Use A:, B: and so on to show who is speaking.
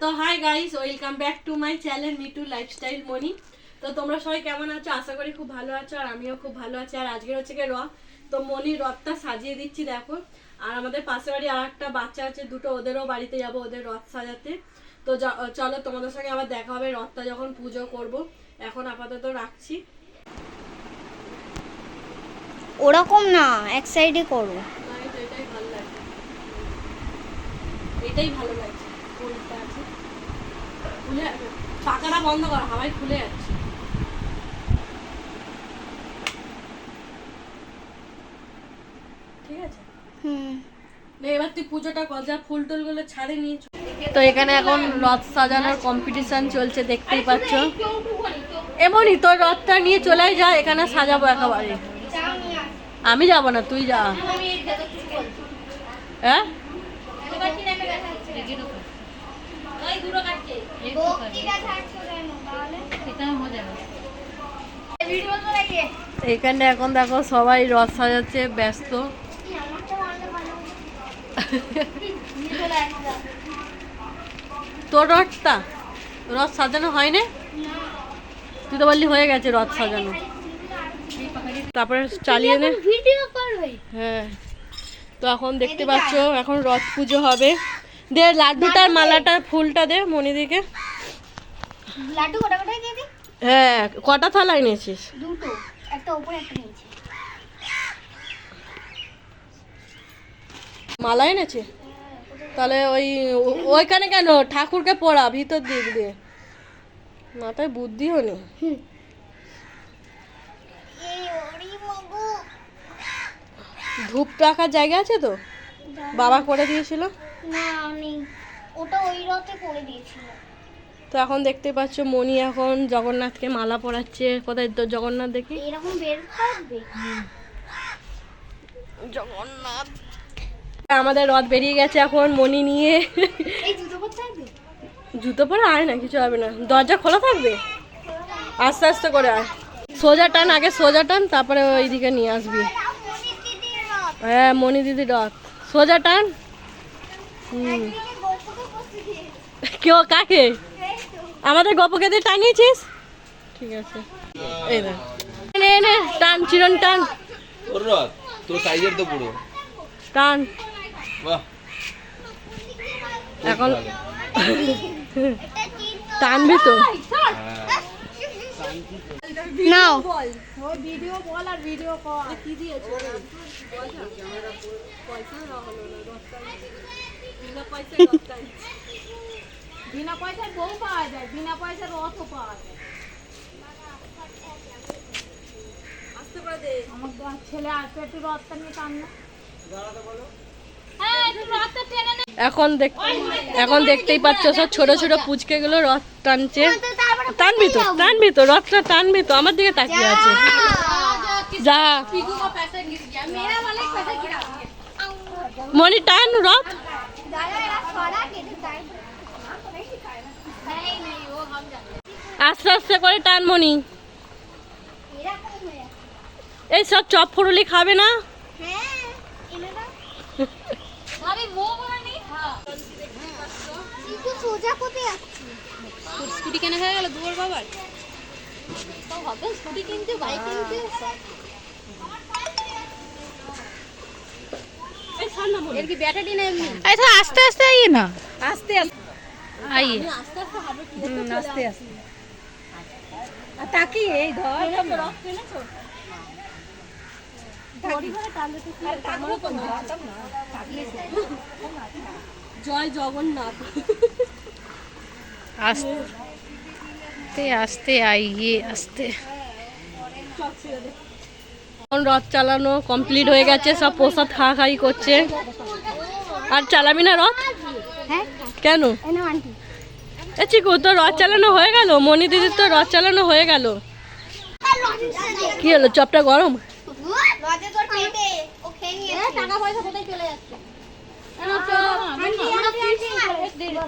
A: তো hi guys welcome back to my channel Mitu lifestyle Moni তো তোমরা সবাই কেমন আছো? আশা করি খুব ভালো আছো আর আমিও খুব ভালো আছি। আর আজকে হচ্ছে গিয়ে রথ। তো মনি রথটা সাজিয়ে দিচ্ছি দেখো। আর আমাদের পাশে বাড়ি আর একটা বাচ্চা আছে দুটো ওদেরও বাড়িতে যাব ওদের রথ সাজাতে। তো চলো তোমাদের সঙ্গে আবার দেখা হবে রথটা যখন পুজো করব। এখন আপাতত রাখছি।
B: ওরকম না এক সাইডে করো।
A: এটাই ভালো লাগছে এটাই ভালো লাগছে। আছে। খুলে পাকাটা বন্ধ কর হাওয়ায় খুলে যাচ্ছে। ঠিক আছে?
B: হুম।
A: এবার তুই পুজোটা কর যা ফুল টুলগুলো ছাড়ে নিয়ে তো এখানে এখন রথ সাজানোর কম্পিটিশন চলছে দেখতেই পাচ্ছ। এমনই তোর রথটা নিয়ে চলেই যা এখানে সাজাবো একেবারে। আমি যাব না তুই যা। হ্যাঁ? এখানে এখন দেখো সবাই রথ সাজাচ্ছে ব্যস্ত। তোর রথটা? রথ সাজানো হয়নি? তুই তো বললি হয়ে গেছে রথ সাজানো। তারপরে চালিয়ে নে। হ্যাঁ। তো এখন দেখতে পাচ্ছ এখন রথ পুজো হবে। দে লাড্ডুটার মালাটার ফুলটা দে মনিদিকে।
B: লাড্ডু কটা কটা দিই
A: হ্যাঁ কটা থালা এনেছিস
B: দুটো একটা উপরে একটা নিচে।
A: মালা এনেছে? তাহলে ওই ওইখানে কেন? ঠাকুরকে পড়া ভিতর দিক দিয়ে মাথায়
B: ওরি মগু
A: ধূপ রাখার জায়গা আছে তো? বাবা করে দিয়েছিল।
B: না নেই ওটা ওই রথে করে দিয়েছিল
A: তো এখন দেখতে পাচ্ছ মণি এখন জগন্নাথকে মালা পরাচ্ছে। কোথায় তো জগন্নাথ দেখি?
B: এরকম বের থাকবে।
A: জগন্নাথ। আমাদের রথ বেরিয়ে গেছে এখন মণি নিয়ে।
B: এই জুতো থাকবে
A: জুতো পরে আয় না কিছু হবে না। দরজা খোলা থাকবে? আস্তে আস্তে করে আয়। সোজা টান আগে সোজা টান তারপরে ওইদিকে নিয়ে আসবি। হ্যাঁ মণি দিদি রথ। সোজা টান। কেউ কাকে? আমাদের গপকে দিয়ে টানিয়েছিস ঠিক আছে। এই নে টান চিরন টান।
C: তোর তোর সাইজের তো পুরো।
A: টান।
C: বাহ।
A: এখন টানবি তো।
B: নাও।
A: এখন দেখ এখন দেখতেই পাচ্ছ সব ছোট ছোট পুচকে গুলো রথ টানছে। টানবি তো টানবি তো রথটা টানবি তো আমার দিকে তাকিয়ে আছে। যা। মনি টান রথ। আস্তে আস্তে করে টান মনি এই সব চপ ফুরুলি খাবে না?
D: স্কুটি কেনা হয়ে গেল দুয়ার বাবার? হবে স্কুটি কিনতে বাইক কিনতে। এর কি ব্যাটারি না এমনি
E: আচ্ছা আস্তে আস্তে আইয়ে না
D: আস্তে আস্তে
E: আইয়ে
A: আস্তে আস্তে হবে কি
D: আস্তে আস্তে আর তাকি এই ধর
A: রক্ত ফেলেছো জয় জগন্নাথ
E: আস্তে আস্তে আইয়ে
A: আস্তে রথ চালানো কমপ্লিট হয়ে গেছে সব প্রসাদ খাওয়া খাই করছে। আর চালাবি না রথ?
B: হ্যাঁ।
A: কেন?
B: এনে আন্টি।
A: এ চিকু তোর রথ চালানো হয়ে গেল? মনি দিদির তো রথ চালানো হয়ে গেল। কি হলো চপটা গরম?
B: লজে তোর পেটে ও খেয়ে নিয়েছে।
D: টাকা পয়সা চলে যাচ্ছে?
B: Auntie auntie.